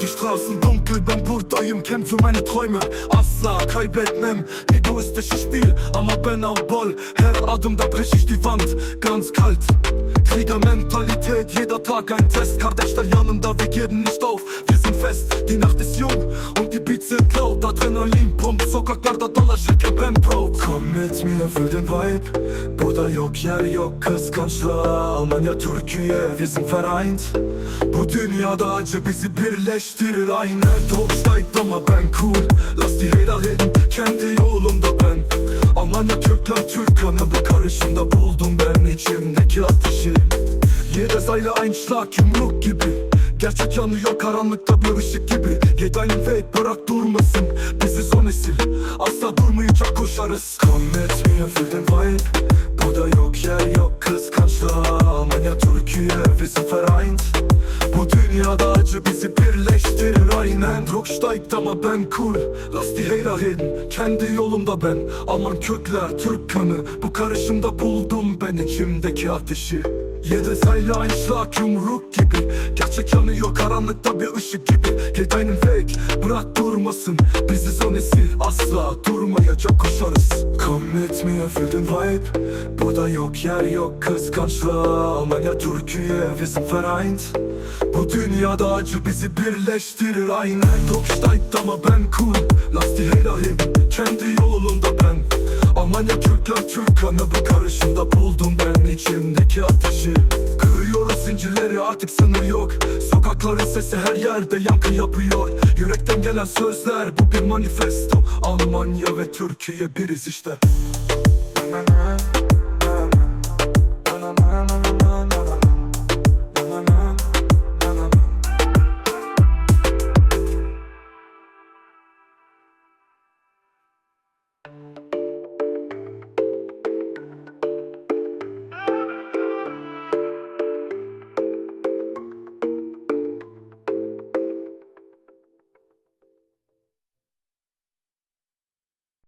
Die Straßen dunkel, ben buradayım Kämpfe meine Träume. Asla kaybetmem Egoistisches Spiel Ama ben am Ball. Her adımda brech ich die Wand Ganz kalt. Kriegermentalität Jeder Tag ein Test. Kardeşler yanında ve geben nicht auf. Wir fest Die Nacht ist jung Und die Beats sind laut Adrenalin pump Sokaklarda dolaşırken ben proud Komm mit mir für den Vibe. Burada yok yer yok kıskançlığa Almanya Türkiye wir sind vereint Bu dünyada acı bizi birleştirir Aynen Topstayt ama ben cool. Lass die Räder reden kendi yolumda ben Almanya Türkler Türk bu karışımda buldum ben içimdeki ateşi Jeder Seile ein Schlag yumruk gibi Gerçek yanıyor karanlıkta bir ışık gibi. Deinen Weg bırak durmasın Bizi son nesil. Asla durmayacak koşarız. Mit mir für den Vibe Burada yok yer yok kıskançlığa. Almanya Türkiye wir sind vereint Bu dünyada acı bizi birleştirir aynen. Rocksteigt ama ben cool. Hater reden Kendi yolumda ben. Alman kökler Türk kanı. Bu karışımda buldum ben içimdeki ateşi Jede Zeile ein Schlag yumruk gibi. Gerçek yanıyor karanlıkta bir ışık gibi. Deinen Weg bırak durmasın. Bizi son nesil asla durmayacak koşarız. Komm mit mir für den Vibe. Burada yok yer yok kıskançlığa. Almanya Türkiye sind vereint Bu dünyada acı bizi birleştirir aynen. Topstayt ama ben cool. Lass die Hater Kendi ben Almanya Türkler Türk kanı bu karışımda buldum ben içimdeki ateşi. Kırıyoruz zincirleri artık sınır yok. Sokakların sesi her yerde yankı yapıyor. Yürekten gelen sözler bu bir manifesto. Almanya ve Türkiye biriz işte